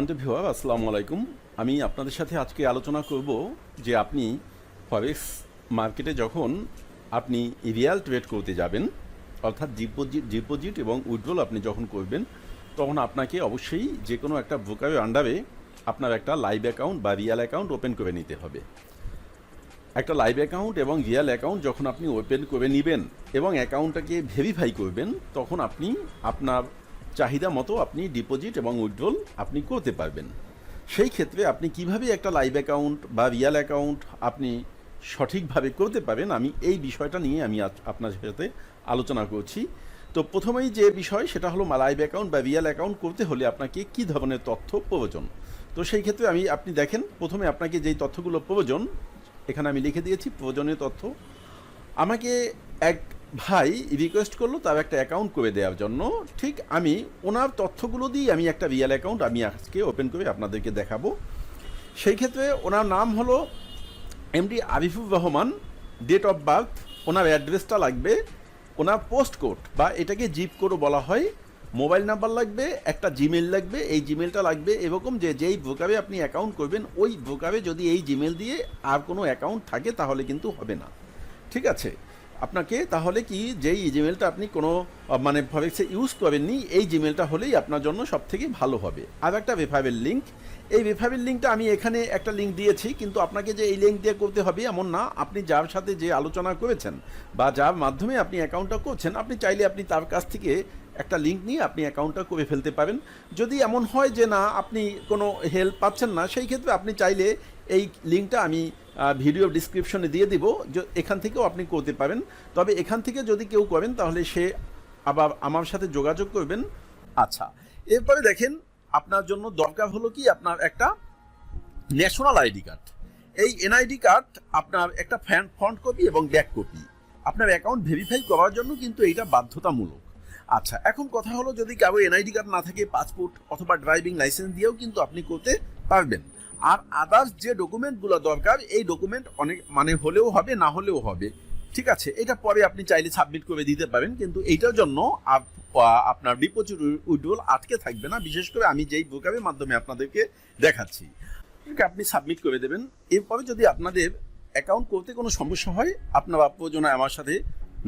সম্মানিত ভিওয়ার আসসালামু আলাইকুম। আমি আপনাদের সাথে আজকে আলোচনা করব যে আপনি ফরেক্স মার্কেটে যখন আপনি রিয়াল ট্রেড করতে যাবেন, অর্থাৎ ডিপোজিট ডিপোজিট এবং উইথড্রল আপনি যখন করবেন, তখন আপনাকে অবশ্যই যে কোনো একটা ব্রোকারের আন্ডারে আপনার একটা লাইভ অ্যাকাউন্ট বা রিয়াল অ্যাকাউন্ট ওপেন করে নিতে হবে। একটা লাইভ অ্যাকাউন্ট এবং রিয়াল অ্যাকাউন্ট যখন আপনি ওপেন করে নেবেন এবং অ্যাকাউন্টটাকে ভেরিফাই করবেন, তখন আপনি আপনার চাহিদা মতো আপনি ডিপোজিট এবং উইথড্রল আপনি করতে পারবেন। সেই ক্ষেত্রে আপনি কীভাবে একটা লাইভ অ্যাকাউন্ট বা রিয়াল অ্যাকাউন্ট আপনি সঠিকভাবে করতে পারেন, আমি এই বিষয়টা নিয়ে আমি আপনার সাথে আলোচনা করছি। তো প্রথমেই যে বিষয়, সেটা হলো লাইভ অ্যাকাউন্ট বা রিয়াল অ্যাকাউন্ট করতে হলে আপনাকে কী ধরনের তথ্য প্রয়োজন? তো সেই ক্ষেত্রে আমি, আপনি দেখেন, প্রথমে আপনাকে যেই তথ্যগুলো প্রয়োজন, এখানে আমি লিখে দিয়েছি প্রয়োজনীয় তথ্য। আমাকে এক ভাই রিকোয়েস্ট করল তার একটা অ্যাকাউন্ট করে দেওয়ার জন্য। ঠিক আমি ওনার তথ্যগুলো দিয়ে আমি একটা রিয়েল অ্যাকাউন্ট আমি আজকে ওপেন করে আপনাদেরকে দেখাবো। সেই ক্ষেত্রে ওনার নাম হলো MD Arifur Rahman date of birth ওনার অ্যাড্রেসটা লাগবে, ওনার পোস্ট কোড বা এটাকে জিপ কোডও বলা হয় মোবাইল নাম্বার লাগবে, একটা জিমেল লাগবে, এই জিমেলটা লাগবে, এরকম যে যেই ব্রোকারে আপনি অ্যাকাউন্ট করবেন, ওই ব্রোকারে যদি এই জিমেল দিয়ে আর কোনো অ্যাকাউন্ট থাকে তাহলে কিন্তু হবে না। ঠিক আছে? আপনাকে তাহলে কি যেই জিমেলটা আপনি কোনো মানে ফরেক্সে ইউজ করেননি, এই জিমেলটা হলেই আপনার জন্য সব থেকে ভালো হবে। আর একটা রেফারেল লিঙ্ক এই রেফারেল লিঙ্কটা আমি এখানে একটা লিঙ্ক দিয়েছি, কিন্তু আপনাকে যে এই লিঙ্ক দিয়ে করতে হবে এমন না। আপনি যার সাথে যে আলোচনা করেছেন বা যার মাধ্যমে আপনি অ্যাকাউন্টটা করছেন, আপনি চাইলে আপনি তার কাছ থেকে একটা লিঙ্ক নিয়ে আপনি অ্যাকাউন্টটা করে ফেলতে পারেন। যদি এমন হয় যে না, আপনি কোনো হেল্প পাচ্ছেন না, সেই ক্ষেত্রে আপনি চাইলে এই লিঙ্কটা আমি ভিডিও ডিসক্রিপশনে দিয়ে দিব এখান থেকেও আপনি করতে পারেন। তবে এখান থেকে যদি কেউ করেন, তাহলে সে আবার আমার সাথে যোগাযোগ করবেন। আচ্ছা এরপরে দেখেন, আপনার জন্য দরকার হলো কি? আপনার একটা ন্যাশনাল আইডি কার্ড এই এনআইডি কার্ড আপনার একটা ফ্যান ফ্রন্ট কপি এবং ব্যাক কপি আপনার অ্যাকাউন্ট ভেরিফাই করার জন্য কিন্তু এটা বাধ্যতামূলক। আচ্ছা এখন কথা হলো যদি কারও এনআইডি কার্ড না থাকে পাসপোর্ট অথবা ড্রাইভিং লাইসেন্স দিয়েও কিন্তু আপনি করতে পারবেন। আর আদার্স যে ডকুমেন্টগুলো দরকার, এই ডকুমেন্ট অনেক মানে হলেও হবে, না হলেও হবে। ঠিক আছে? এটা পরে আপনি চাইলে সাবমিট করে দিতে পারেন, কিন্তু এইটার জন্য আপনার ডিপোজিট উইড্রোল আটকে থাকবে না। বিশেষ করে আমি যেই ব্রোকারের মাধ্যমে আপনাদেরকে দেখাচ্ছি আপনি সাবমিট করে দেবেন। এরপরে যদি আপনাদের অ্যাকাউন্ট করতে কোনো সমস্যা হয়, আপনারা প্রয়োজনে আমার সাথে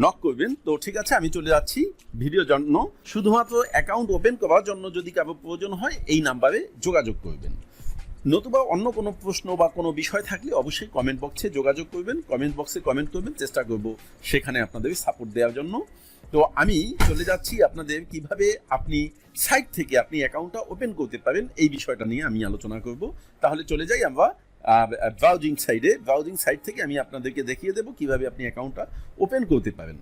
নক করবেন। তো ঠিক আছে, আমি চলে যাচ্ছি ভিডিও জন্য। শুধুমাত্র অ্যাকাউন্ট ওপেন করার জন্য যদি কারও প্রয়োজন হয়, এই নাম্বারে যোগাযোগ করবেন। নতুবা অন্য কোনো প্রশ্ন বা কোনো বিষয় থাকলে অবশ্যই কমেন্ট বক্সে যোগাযোগ করবেন। কমেন্ট বক্সে কমেন্ট করবেন, চেষ্টা করব সেখানে আপনাদের সাপোর্ট দেওয়ার জন্য। তো আমি চলে যাচ্ছি আপনাদের কীভাবে আপনি সাইট থেকে আপনি অ্যাকাউন্টটা ওপেন করতে পারেন, এই বিষয়টা নিয়ে আমি আলোচনা করব। তাহলে চলে যাই আমরা ব্রাউজিং সাইডে ব্রাউজিং সাইট থেকে আমি আপনাদেরকে দেখিয়ে দেবো কীভাবে আপনি অ্যাকাউন্টটা ওপেন করতে পারেন।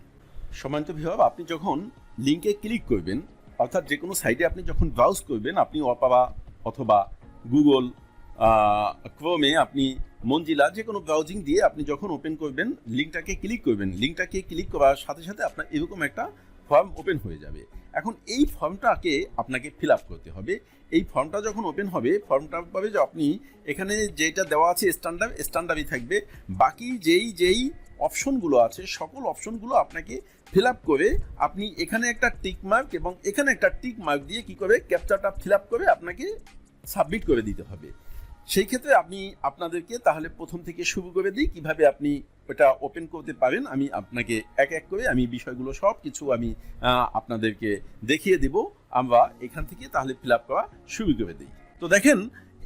সমান্ত বিভাব আপনি যখন লিঙ্কে ক্লিক করবেন, অর্থাৎ যে কোনো সাইটে আপনি যখন ব্রাউজ করবেন, আপনি অপাবা অথবা গুগল ক্রোমে আপনি মঞ্জিলা যে কোনো ব্রাউজিং দিয়ে আপনি যখন ওপেন করবেন লিঙ্কটাকে ক্লিক করবেন লিঙ্কটাকে ক্লিক করার সাথে সাথে আপনার এরকম একটা ফর্ম ওপেন হয়ে যাবে। এখন এই ফর্মটাকে আপনাকে ফিল আপ করতে হবে। এই ফর্মটা যখন ওপেন হবে ফর্মটা পাবে যে আপনি এখানে যেটা দেওয়া আছে স্ট্যান্ডার্ড স্ট্যান্ডার্ডই থাকবে। বাকি যেই যেই অপশনগুলো আছে, সকল অপশনগুলো আপনাকে ফিল আপ করে আপনি এখানে একটা টিক মার্ক এবং এখানে একটা টিক মার্ক দিয়ে কি করে ক্যাপচারটা ফিল আপ করে আপনাকে সাবমিট করে দিতে হবে। সেই ক্ষেত্রে আমি আপনাদেরকে তাহলে প্রথম থেকে শুরু করে দিই, কীভাবে আপনি ওটা ওপেন করতে পারেন। আমি আপনাকে এক এক করে আমি বিষয়গুলো সব কিছু আমি আপনাদেরকে দেখিয়ে দেব। আমরা এখান থেকে তাহলে ফিল আপ করা শুরু করে দিই। তো দেখেন,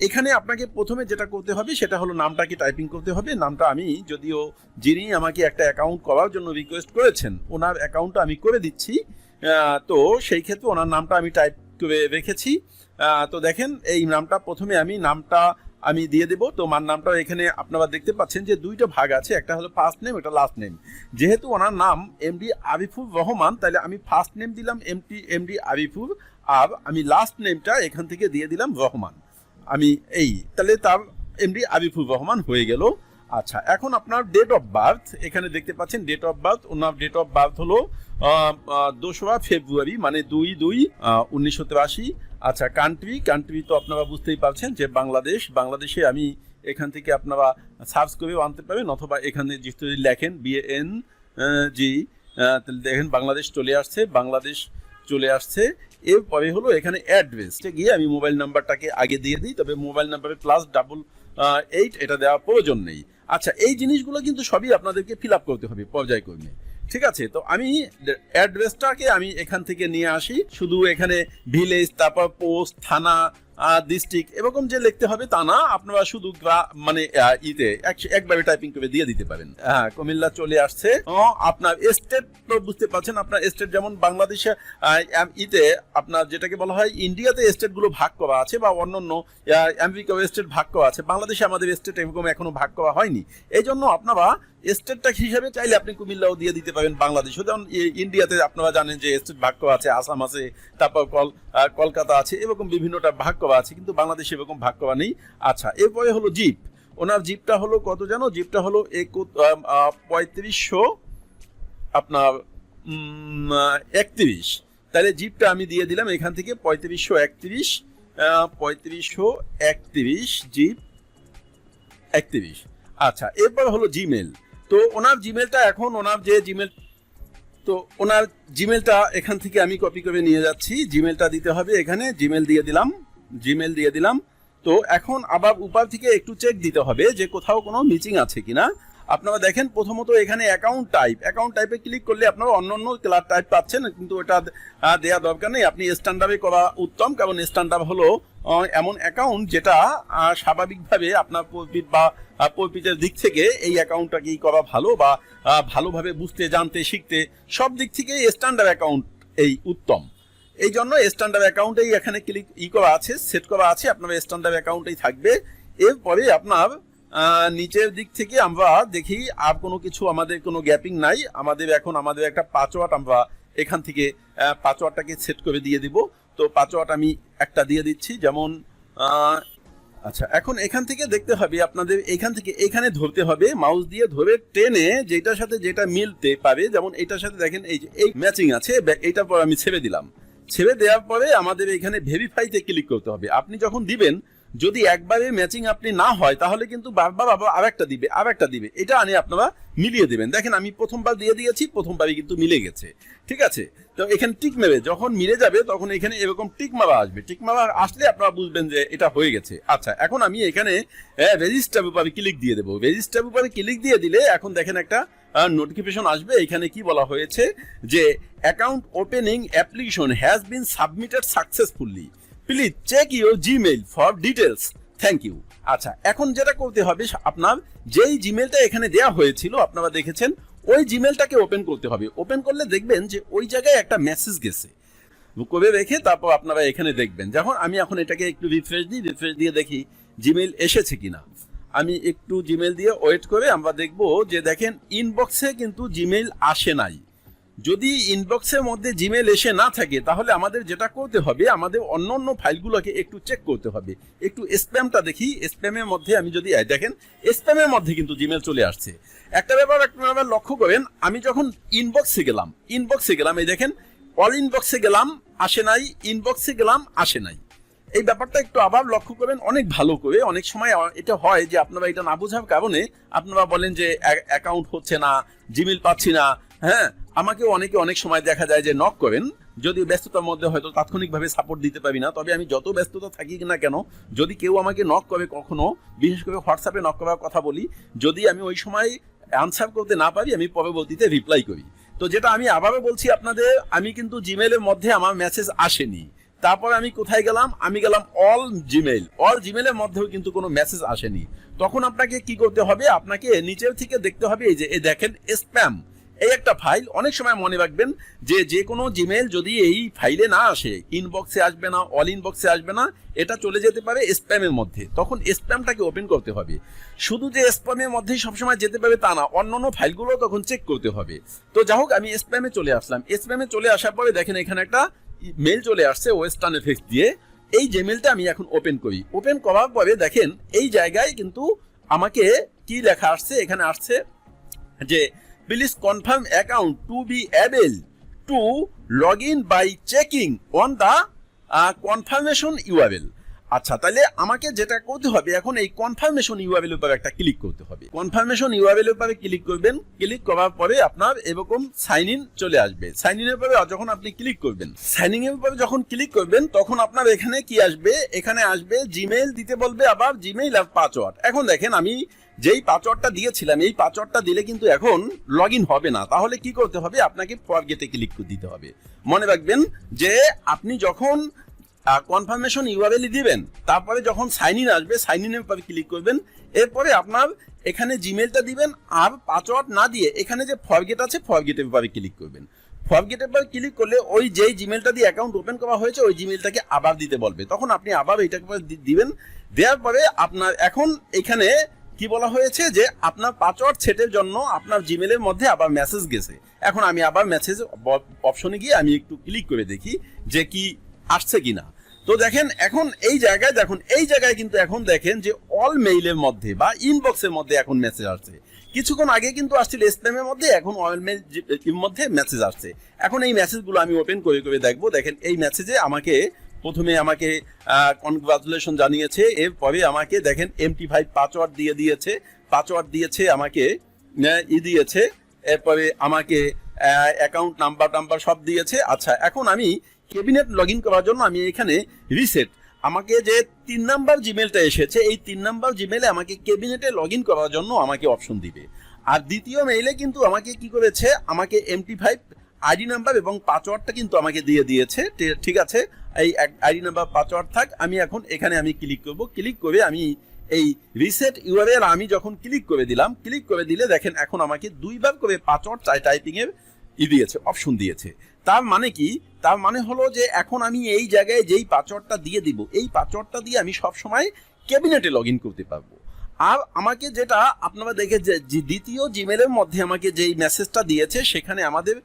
এখানে আপনাকে প্রথমে যেটা করতে হবে, সেটা হলো নামটাকে টাইপিং করতে হবে। নামটা আমি যদিও যিনি আমাকে একটা অ্যাকাউন্ট করার জন্য রিকোয়েস্ট করেছেন, ওনার অ্যাকাউন্টটা আমি করে দিচ্ছি। তো সেই ক্ষেত্রে ওনার নামটা আমি টাইপ করে রেখেছি। তো দেখেন, এই নামটা প্রথমে আমি নামটা আমি দিয়ে দেবো। তো নামটা এখানে আপনারা দেখতে পাচ্ছেন যে দুইটা ভাগ আছে। একটা হলো ফার্স্ট নেম এটা লাস্ট নেম যেহেতু ওনার নাম এমডি আরিফুর রহমান, তাহলে আমি ফার্স্ট নেম দিলাম এমটি এমডি আরিফুর আর আমি লাস্ট নেমটা এখান থেকে দিয়ে দিলাম রহমান। আমি এই, তাহলে তার এমডি আরিফুর রহমান হয়ে গেল। আচ্ছা এখন আপনার ডেট অফ বার্থ এখানে দেখতে পাচ্ছেন ডেট অফ বার্থ ওনার ডেট অফ বার্থ হলো দোসরা ফেব্রুয়ারি মানে দুই দুই উনিশশো তিরাশি। আচ্ছা কান্ট্রি কান্ট্রি তো আপনারা বুঝতেই পারছেন যে বাংলাদেশ, বাংলাদেশে আমি এখান থেকে আপনারা সার্চ করেও আনতে পারবেন অথবা এখানে যেহেতু লেখেন বিএন জি দেখেন বাংলাদেশ চলে আসছে, বাংলাদেশ চলে আসছে। এরপরে হলো এখানে অ্যাড্রেস গিয়ে আমি মোবাইল নাম্বারটাকে আগে দিয়ে দিই, তবে মোবাইল নাম্বারে প্লাস ডাবল এইট এটা দেওয়ার প্রয়োজন নেই। আচ্ছা এই জিনিসগুলো কিন্তু সবই আপনাদেরকে ফিল আপ করতে হবে পর্যায়ক্রমে। ঠিক আছে? তো আমি অ্যাড্রেসটাকে আমি এখান থেকে নিয়ে আসি। শুধু এখানে ভিলেজ, তারপর পোস্ট, থানা ডিস্ট্রিক্ট এরকম যে লিখতে হবে তা না, আপনারা শুধু মানে ইতে একবারে টাইপিং করে দিয়ে দিতে পারেন। হ্যাঁ কুমিল্লা চলে আসছে। আপনার স্টেট, তো বুঝতে পারছেন, আপনার স্টেট যেমন বাংলাদেশে ইতে আপনার যেটাকে বলা হয়, ইন্ডিয়াতে স্টেটগুলো ভাগ করা আছে বা অন্য অন্য আমেরিকা স্টেট ভাগ করা আছে। বাংলাদেশে আমাদের স্টেট এরকম এখনও ভাগ করা হয়নি। এই জন্য আপনারা স্টেটটা হিসাবে চাইলে আপনি কুমিল্লাও দিয়ে দিতে পারেন বাংলাদেশও। যেমন ইন্ডিয়াতে আপনারা জানেন যে স্টেট ভাগ করা আছে, আসাম আছে, তারপর কল কলকাতা আছে, এরকম বিভিন্নটা ভাগ করা আছে, কিন্তু বাংলাদেশে এরকম ভাগ করা নেই। আচ্ছা এরপরে হলো জিপ। ওনার জিপটা হলো কত জানো? জিপটা হলো পঁয়ত্রিশশো আপনার একত্রিশ। তাহলে জিপটা আমি দিয়ে দিলাম এখান থেকে পঁয়ত্রিশশো একত্রিশ পঁয়ত্রিশশো একত্রিশ, জিপ একত্রিশ। আচ্ছা এরপর হলো জিমেল তো ওনার জিমেলটা এখন ওনার যে জিমেল তো ওনার জিমেলটা এখান থেকে আমি কপি করে নিয়ে যাচ্ছি। জিমেলটা দিতে হবে এখানে জিমেল দিয়ে দিলাম জিমেল দিয়ে দিলাম। তো এখন আবার উপার থেকে একটু চেক দিতে হবে যে কোথাও কোনো মিচিং আছে কিনা। আপনারা দেখেন প্রথমত এখানে অ্যাকাউন্ট টাইপ অ্যাকাউন্ট টাইপে ক্লিক করলে আপনারা অন্য অন্য ক্লার টাইপ পাচ্ছেন, কিন্তু ওটা দেওয়া দরকার নেই। আপনি স্ট্যান্ডার্ডে করা উত্তম, কারণ স্ট্যান্ডার্ড হলো এমন অ্যাকাউন্ট যেটা স্বাভাবিকভাবে আপনার প্রফিট বা প্রফিটের দিক থেকে এই অ্যাকাউন্টটাকেই করা ভালো বা ভালোভাবে বুঝতে, জানতে, শিখতে সব দিক থেকে স্ট্যান্ডার্ড অ্যাকাউন্ট এই উত্তম। এই জন্য স্ট্যান্ডার্ড অ্যাকাউন্টেই এখানে ক্লিক ই করা আছে সেট করা আছে, আপনার স্ট্যান্ডার্ড অ্যাকাউন্টেই থাকবে। এরপরে আপনার নিচের দিক থেকে আমরা দেখি আর কোনো কিছু আমাদের কোনো গ্যাপিং নাই। আমাদের এখন আমাদের একটা পাঁচওয়াট আমরা এখান থেকে পাঁচওয়াটটাকে সেট করে দিয়ে দিব। তো পাঁচওয়াট আমি একটা দিয়ে দিচ্ছি, যেমন আচ্ছা এখন এখান থেকে দেখতে হবে আপনাদের, এখান থেকে এখানে ধরতে হবে, মাউস দিয়ে ধরে টেনে যেটার সাথে যেটা মিলতে পারে, যেমন এটার সাথে দেখেন এই যে, এই ম্যাচিং আছে এটা পর আমি ছেড়ে দিলাম। ছেড়ে দেওয়ার পরে আমাদের এখানে ভেরিফাইতে ক্লিক করতে হবে। আপনি যখন দিবেন যদি একবারে ম্যাচিং আপনি না হয়, তাহলে কিন্তু বারবার আবার আরেকটা দিবে আরেকটা দিবে। এটা আনে আপনারা মিলিয়ে দেবেন। দেখেন, আমি প্রথমবার দিয়ে দিয়েছি, প্রথমবারই কিন্তু মিলে গেছে। ঠিক আছে? তো এখানে টিক মেরে, যখন মিলে যাবে, তখন এখানে এরকম টিক মারা আসবে। টিক মারা আসলে আপনারা বুঝবেন যে এটা হয়ে গেছে। আচ্ছা এখন আমি এখানে রেজিস্টার উপরে ক্লিক দিয়ে দেবো। রেজিস্টার উপরে ক্লিক দিয়ে দিলে এখন দেখেন একটা নোটিফিকেশন আসবে। এখানে কি বলা হয়েছে যে account opening application has been submitted successfully please check your Gmail for details thank you আচ্ছা এখন যেটা করতে হবে আপনার যেই জিমেলটা এখানে দেওয়া হয়েছিল, আপনারা দেখেছেন, ওই জিমেলটাকে ওপেন করতে হবে। ওপেন করলে দেখবেন যে ওই জায়গায় একটা মেসেজ গেছে। করে রেখে তারপর আপনারা এখানে দেখবেন। যখন আমি এখন এটাকে একটু রিফ্রেশ দিই রিফ্রেশ দিয়ে দেখি জিমেল এসেছে কিনা। আমি একটু জিমেল দিয়ে ওয়েট করে আমরা দেখব যে দেখেন ইনবক্সে কিন্তু জিমেল আসে নাই। যদি ইনবক্সের মধ্যে জিমেল এসে না থাকে, তাহলে আমাদের যেটা করতে হবে, আমাদের অন্য অন্য ফাইলগুলোকে একটু চেক করতে হবে। একটু স্প্যামটা দেখি স্প্যামের মধ্যে আমি যদি দেখেন স্প্যামের মধ্যে কিন্তু জিমেল চলে আসছে। একটা ব্যাপার ব্যাপার লক্ষ্য করেন, আমি যখন ইনবক্সে গেলাম ইনবক্সে গেলাম, এই দেখেন অল ইনবক্সে গেলাম, আসে নাই ইনবক্সে গেলাম, আসে নাই। এই ব্যাপারটা একটু আবার লক্ষ্য করবেন অনেক ভালো করে, অনেক সময় এটা হয় যে আপনারা এটা না বোঝার কারণে আপনারা বলেন যে অ্যাকাউন্ট হচ্ছে না জিমেল পাচ্ছি না হ্যাঁ? আমাকেও অনেকে অনেক সময় দেখা যায় যে নক করেন যদি ব্যস্ততার মধ্যে হয়তো তাৎক্ষণিকভাবে সাপোর্ট দিতে পারি না, তবে আমি যত ব্যস্ততা থাকি না কেন, যদি কেউ আমাকে নক করে কখনো, বিশেষ করে হোয়াটসঅ্যাপে নক করার কথা বলি, যদি আমি ওই সময় অ্যান্সার করতে না পারি, আমি পরবর্তীতে রিপ্লাই করি। তো যেটা আমি আবারও বলছি আপনাদের, আমি কিন্তু জিমেলের মধ্যে আমার মেসেজ আসেনি। তারপর আমি কোথায় গেলাম? আমি গেলাম অল জিমেল অল জিমেলের মধ্যেও কিন্তু কোনো মেসেজ আসেনি। তখন আপনাকে কি করতে হবে? আপনাকে নিচের থেকে দেখতে হবে, এই যে দেখেন স্প্যাম এই একটা ফাইল অনেক সময় মনে রাখবেন যে যে কোনো জিমেল যদি এই ফাইলে না আসে ইনবক্সে আসবে না অল ইনবক্সে আসবে না, এটা চলে যেতে পারে স্প্যামের মধ্যে। তখন স্প্যামটাকে ওপেন করতে হবে। শুধু যে স্প্যামের মধ্যেই সবসময় যেতে পারে তা না অন্য অন্য ফাইলগুলো তখন চেক করতে হবে। তো যাই হোক, আমি স্প্যামে চলে আসলাম। স্প্যামে চলে আসার পরে দেখেন এখানে একটা মেল চলে আসছে ওয়েস্টার্ন এফেক্স দিয়ে। এই যে মেলটা আমি এখন ওপেন করি। ওপেন করার পরে দেখেন, এই জায়গায় কিন্তু আমাকে কি লেখা আসছে? এখানে আসছে যে please confirm account to be able to log in by checking on the confirmation URL আচ্ছা তাহলে আমাকে যেটা করতে হবে, এখন এই কনফার্মেশন ইউআরএল উপরে একটা ক্লিক করতে হবে। কনফার্মেশন ইউআরএল উপরে ক্লিক করবেন ক্লিক করার পরে আপনার এরকম সাইন ইন চলে আসবে। সাইন ইনের উপরে যখন আপনি ক্লিক করবেন সাইন ইন এর উপরে যখন ক্লিক করবেন, তখন আপনার এখানে কি আসবে? এখানে আসবে জিমেইল দিতে বলবে আবার জিমেইল আর পাসওয়ার্ড এখন দেখেন আমি যেই পাসওয়ার্ডটা দিয়েছিলাম, এই পাসওয়ার্ডটা দিলে কিন্তু এখন লগ হবে না। তাহলে কি করতে হবে? আপনাকে ফরগেটে ক্লিক দিতে হবে। মনে রাখবেন যে আপনি যখন কনফার্মেশন ইউআরএল দিবেন, তারপরে যখন সাইন ইন আসবে সাইন ইনের উপরে ক্লিক করবেন, এরপরে আপনার এখানে জিমেলটা দিবেন, আর পাসওয়ার্ড না দিয়ে এখানে যে ফরগেট আছে ফরগেটের উপরে ক্লিক করবেন। ফরগেটের উপর ক্লিক করলে ওই যেই জিমেলটা দিয়ে অ্যাকাউন্ট ওপেন করা হয়েছে, ওই জিমেলটাকে আবার দিতে বলবে। তখন আপনি আবার এইটাকে দিবেন। দেওয়ার পরে আপনার এখন এখানে কি বলা হয়েছে যে আপনার পাসওয়ার্ড সেটের জন্য আপনার জিমেলের মধ্যে আবার মেসেজ গেছে। এখন আমি আবার মেসেজ অপশনে গিয়ে আমি একটু ক্লিক করে দেখি যে কি আসছে কিনা। তো দেখেন, এখন এই জায়গায় দেখুন, এই জায়গায় কিন্তু এখন দেখেন যে অল মেইলের মধ্যে বা ইনবক্সের মধ্যে এখন মেসেজ আসছে। কিছুক্ষণ আগে কিন্তু আসছিল স্প্যামের মধ্যে, এখন অল মেইল মধ্যে মেসেজ আসছে। এখন এই মেসেজগুলো আমি ওপেন করে করে দেখব। দেখেন, এই মেসেজে আমাকে প্রথমে আমাকে কনগ্রাচুলেশন জানিয়েছে, এরপরে আমাকে দেখেন এমটি ফাইভ পাসওয়ার্ড দিয়ে দিয়েছে পাসওয়ার্ড দিয়েছে আমাকে ই দিয়েছে, এরপরে আমাকে অ্যাকাউন্ট নাম্বার টাম্বার সব দিয়েছে। আচ্ছা এখন আমি ক্যাবিনেট লগ ইন করার জন্য আমি এখানে রিসেট আমাকে যে তিন নাম্বার জিমেলটা এসেছে, এই তিন নাম্বার জিমেলে আমাকে ক্যাবিনেটে লগ ইন করার জন্য আমাকে অপশন দিবে। আর দ্বিতীয় মেইলে কিন্তু আমাকে কি করেছে, আমাকে এমটি ফাইভ আইডি নাম্বার এবং পাসওয়ার্ডটা কিন্তু আমাকে দিয়ে দিয়েছে ঠিক আছে? এই আইডি নাম্বার, পাসওয়ার্ড থাক, আমি এখন এখানে আমি ক্লিক করব। ক্লিক করে আমি এই রিসেট ইউআরএল আমি যখন ক্লিক করে দিলাম ক্লিক করে দিলে দেখেন এখন আমাকে দুইবার করে পাসওয়ার্ড টাইপিং এর ই দিয়েছে অপশন দিয়েছে। তার মানে কি? তার মানে হলো যে এখন আমি এই জায়গায় যেই পাসওয়ার্ডটা দিয়ে দিব, এই পাসওয়ার্ডটা দিয়ে আমি সব সময় ক্যাবিনেটে লগ ইন করতে পারব। আর আমাকে যেটা আপনারা দেখে যে দ্বিতীয় জিমেলের মধ্যে আমাকে যেই মেসেজটা দিয়েছে, সেখানে আমাদের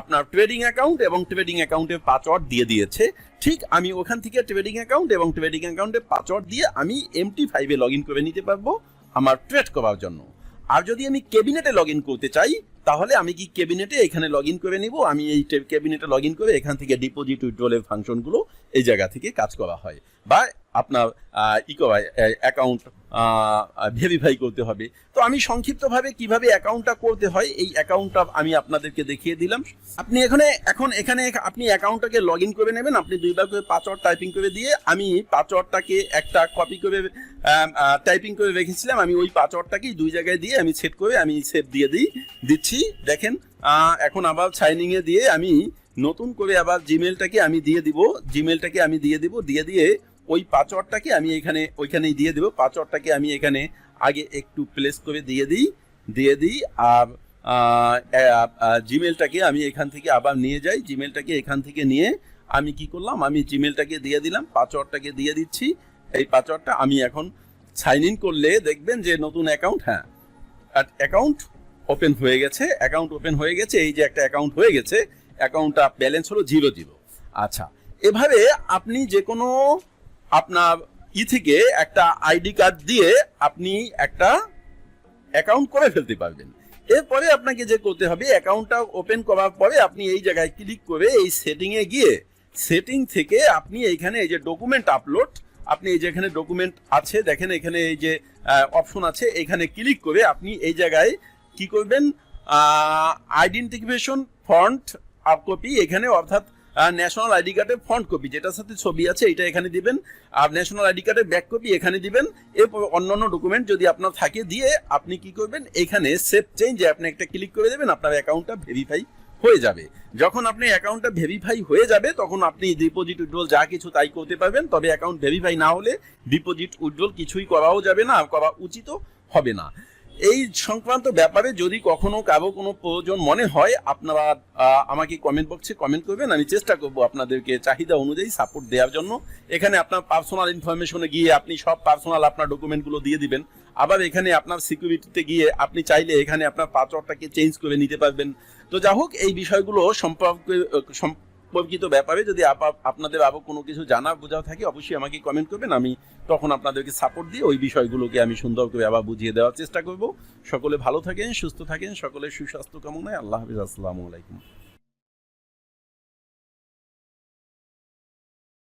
আপনার ট্রেডিং অ্যাকাউন্ট এবং ট্রেডিং অ্যাকাউন্টের পাসওয়ার্ড দিয়ে দিয়েছে। ঠিক আমি ওখান থেকে ট্রেডিং অ্যাকাউন্ট এবং ট্রেডিং অ্যাকাউন্টের পাসওয়ার্ড দিয়ে আমি এমটি ফাইভে লগ ইন করে নিতে পারব আমার ট্রেড করার জন্য। আর যদি আমি ক্যাবিনেটে লগ ইন করতে চাই, তাহলে আমি কি ক্যাবিনেটে এখানে লগ ইন করে নিব? আমি এই ক্যাবিনেটে লগ ইন করে এখান থেকে ডিপোজিট উইথড্রলের ফাংশনগুলো এই জায়গা থেকে কাজ করা হয়। বা আপনার আহ, ই করা অ্যাকাউন্ট ভেরিফাই করতে হবে। তো আমি সংক্ষিপ্তভাবে কীভাবে অ্যাকাউন্টটা করতে হয় এই অ্যাকাউন্টটা আমি আপনাদেরকে দেখিয়ে দিলাম। আপনি এখানে এখন এখানে আপনি অ্যাকাউন্টটাকে লগ ইন করে নেবেন। আপনি দুইবার করে পাসওয়ার্ড টাইপিং করে দিয়ে আমি পাসওয়ার্ডটাকে একটা কপি করে টাইপিং করে রেখেছিলাম। আমি ওই পাসওয়ার্ডটাকেই দুই জায়গায় দিয়ে আমি সেট করে আমি সেভ দিয়ে দিই দিচ্ছি। দেখেন এখন আবার সাইনিংয়ে দিয়ে আমি নতুন করে আবার জিমেলটাকে আমি দিয়ে দিব। জিমেলটাকে আমি দিয়ে দিব। দিয়ে দিয়ে ওই পাসওয়ার্ডটাকে আমি এখানে, ওইখানেই দিয়ে দেবো। পাসওয়ার্ডটাকে আমি এখানে আগে একটু প্লেস করে দিয়ে দিই দিয়ে দিই, আর জিমেলটাকে আমি এখান থেকে আবার নিয়ে যাই। জিমেলটাকে এখান থেকে নিয়ে আমি কি করলাম? আমি জিমেলটাকে দিয়ে দিলাম পাসওয়ার্ডটাকে দিয়ে দিচ্ছি। এই পাসওয়ার্ডটা আমি এখন সাইন ইন করলে দেখবেন যে নতুন অ্যাকাউন্ট হ্যাঁ অ্যাকাউন্ট ওপেন হয়ে গেছে অ্যাকাউন্ট ওপেন হয়ে গেছে, এই যে একটা অ্যাকাউন্ট হয়ে গেছে অ্যাকাউন্টটা ব্যালেন্স হলো জিরো জিরো আচ্ছা এভাবে আপনি যে কোনো আপনার ই থেকে একটা আইডি কার্ড দিয়ে আপনি একটা অ্যাকাউন্ট করে ফেলতে পারবেন। এরপরে আপনাকে যে করতে হবে, অ্যাকাউন্টটা ওপেন করার পরে আপনি এই জায়গায় ক্লিক করে এই সেটিংয়ে গিয়ে সেটিং থেকে আপনি এইখানে এই যে ডকুমেন্ট আপলোড, আপনি এই যে এখানে ডকুমেন্ট আছে, দেখেন এখানে এই যে অপশন আছে, এখানে ক্লিক করে আপনি এই জায়গায় কি করবেন আইডেন্টিফিকেশন ফন্ট আপ কপি এখানে অর্থাৎ ন্যাশনাল আইডি কার্ডের ফ্রন্ট কপি যেটার সাথে ছবি আছে, এটা এখানে দিবেন। আর ন্যাশনাল আইডি কার্ডের ব্যাক কপি এখানে দিবেন। এরপর অন্যান্য ডকুমেন্ট যদি আপনার থাকে, দিয়ে আপনি কি করবেন, এখানে সেভ চেঞ্জে আপনি একটা ক্লিক করে দেবেন, আপনার অ্যাকাউন্টটা ভেরিফাই হয়ে যাবে। যখন আপনি অ্যাকাউন্টটা ভেরিফাই হয়ে যাবে, তখন আপনি ডিপোজিট উইথড্রল যা কিছু তাই করতে পারবেন, তবে অ্যাকাউন্ট ভেরিফাই না হলে ডিপোজিট উইথড্রল কিছুই করাও যাবে না, করা উচিত হবে না। এই সংক্রান্ত ব্যাপারে যদি কখনো কারও কোনো প্রয়োজন মনে হয়, আপনারা আমাকে কমেন্ট বক্সে কমেন্ট করবেন। আমি চেষ্টা করব আপনাদেরকে চাহিদা অনুযায়ী সাপোর্ট দেওয়ার জন্য। এখানে আপনার পার্সোনাল ইনফরমেশনে গিয়ে আপনি সব পার্সোনাল আপনার ডকুমেন্টগুলো দিয়ে দিবেন। আবার এখানে আপনার সিকিউরিটিতে গিয়ে আপনি চাইলে এখানে আপনার পাসওয়ার্ডটাকে চেঞ্জ করে নিতে পারবেন। তো যা হোক এই বিষয়গুলো সম্পর্কে সম্পর্কিত ব্যাপারে যদি আপা- আপনাদের আরও কোনো কিছু জানা বোঝাও থাকে, অবশ্যই আমাকে কমেন্ট করবেন। আমি তখন আপনাদেরকে সাপোর্ট দিয়ে ওই বিষয়গুলোকে আমি সুন্দর করে আবার বুঝিয়ে দেওয়ার চেষ্টা করব। সকলে ভালো থাকেন, সুস্থ থাকেন, সকলের সুস্বাস্থ্য কামনায় আল্লাহ হাফিজ। আসসালামু আলাইকুম।